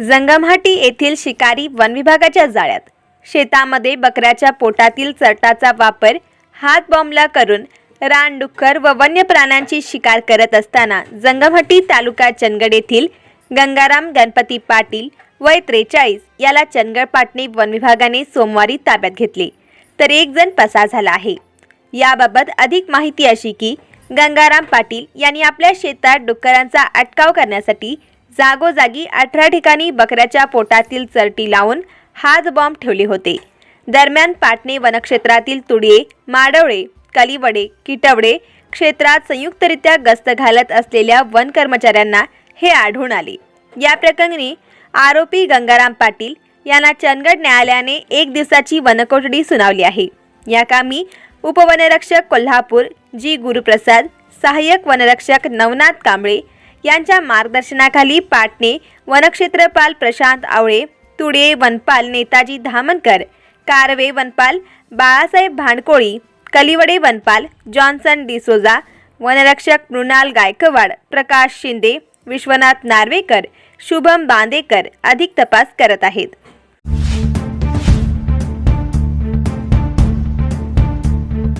जंगमहाटी येथील शिकारी वन विभागाच्या जाळ्यात. शेतामध्ये बकऱ्याच्या पोटातील चरटाचा वापर हात बॉम्बला करून रानडुक्कर व वन्य प्राण्यांची शिकार करत असताना जंगमहटी तालुका चंदगड येथील गंगाराम गणपती पाटील वय त्रेचाळीस याला चंदगड पाटणी वनविभागाने सोमवारी ताब्यात घेतले. तर एक जण पसार झाला आहे. याबाबत अधिक माहिती अशी की गंगाराम पाटील यांनी आपल्या शेतात डुक्करांचा अटकाव करण्यासाठी जागोजागी अठरा ठिकाणी बकऱ्याच्या पोटातील चरटी लावून हात बॉम्ब ठेवले होते. दरम्यान पाटणे वनक्षेत्रातील तुडिये माडवळे कलिवडे किटवडे क्षेत्रात संयुक्तरित्या गस्त घालत असलेल्या वन कर्मचाऱ्यांना हे आढळून आले. या प्रकरणी आरोपी गंगाराम पाटील यांना चंदगड न्यायालयाने एक दिवसाची वनकोठडी सुनावली आहे. या कामी उपवनरक्षक कोल्हापूर जी. गुरुप्रसाद सहाय्यक वनरक्षक नवनाथ कांबळे यांच्या मार्गदर्शनाखाली पाटणे वनक्षेत्रपाल प्रशांत आवळे तुडे वनपाल नेताजी धामनकर कारवे वनपाल बाळासाहेब भांडकोळी कलिवडे वनपाल जॉन्सन डिसोजा वनरक्षक मृणाल गायकवाड प्रकाश शिंदे विश्वनाथ नार्वेकर शुभम बांदेकर अधिक तपास करत आहेत.